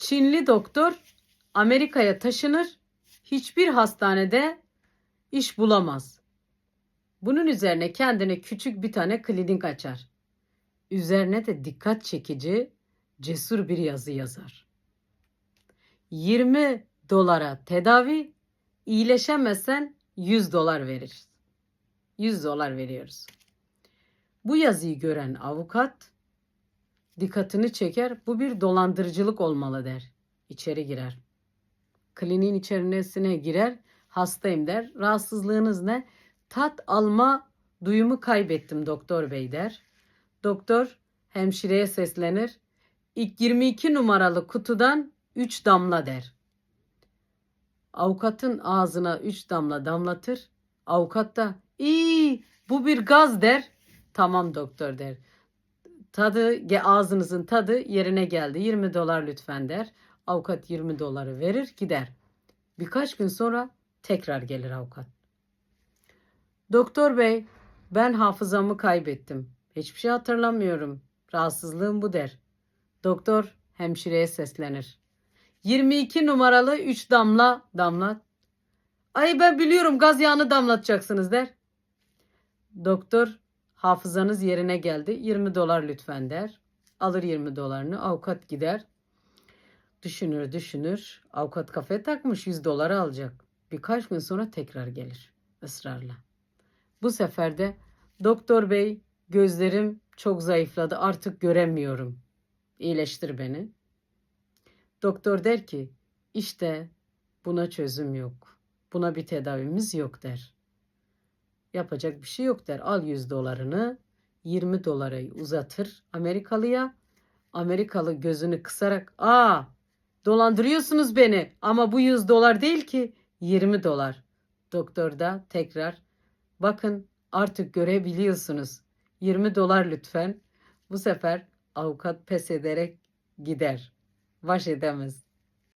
Çinli doktor Amerika'ya taşınır. Hiçbir hastanede iş bulamaz. Bunun üzerine kendine küçük bir tane klinik açar. Üzerine de dikkat çekici, cesur bir yazı yazar. 20 dolara tedavi, iyileşemezsen 100 dolar veririz. 100 dolar veriyoruz. Bu yazıyı gören avukat dikkatini çeker. Bu bir dolandırıcılık olmalı der. İçeri girer. Kliniğin içerisine girer. Hastayım der. Rahatsızlığınız ne? Tat alma duyumu kaybettim doktor bey der. Doktor hemşireye seslenir. İlk 22 numaralı kutudan 3 damla der. Avukatın ağzına 3 damla damlatır. Avukat da iyi bu bir gaz der. Tamam doktor der. Tadı ağzınızın tadı yerine geldi. 20 dolar lütfen der. Avukat 20 doları verir gider. Birkaç gün sonra tekrar gelir avukat. Doktor bey ben hafızamı kaybettim. Hiçbir şey hatırlamıyorum. Rahatsızlığım bu der. Doktor hemşireye seslenir. 22 numaralı 3 damla damlat. Ay ben biliyorum gaz yağını damlatacaksınız der. Doktor hafızanız yerine geldi. 20 dolar lütfen der. Alır 20 dolarını. Avukat gider. Düşünür düşünür. Avukat kafaya takmış 100 doları alacak. Birkaç gün sonra tekrar gelir ısrarla. Bu sefer de doktor bey gözlerim çok zayıfladı artık göremiyorum. İyileştir beni. Doktor der ki işte buna çözüm yok. Buna bir tedavimiz yok der. Yapacak bir şey yok der. Al 100 dolarını 20 dolara uzatır Amerikalıya. Amerikalı gözünü kısarak aa dolandırıyorsunuz beni ama bu 100 dolar değil ki 20 dolar. Doktor da tekrar bakın artık görebiliyorsunuz 20 dolar lütfen. Bu sefer avukat pes ederek gider. Baş edemez.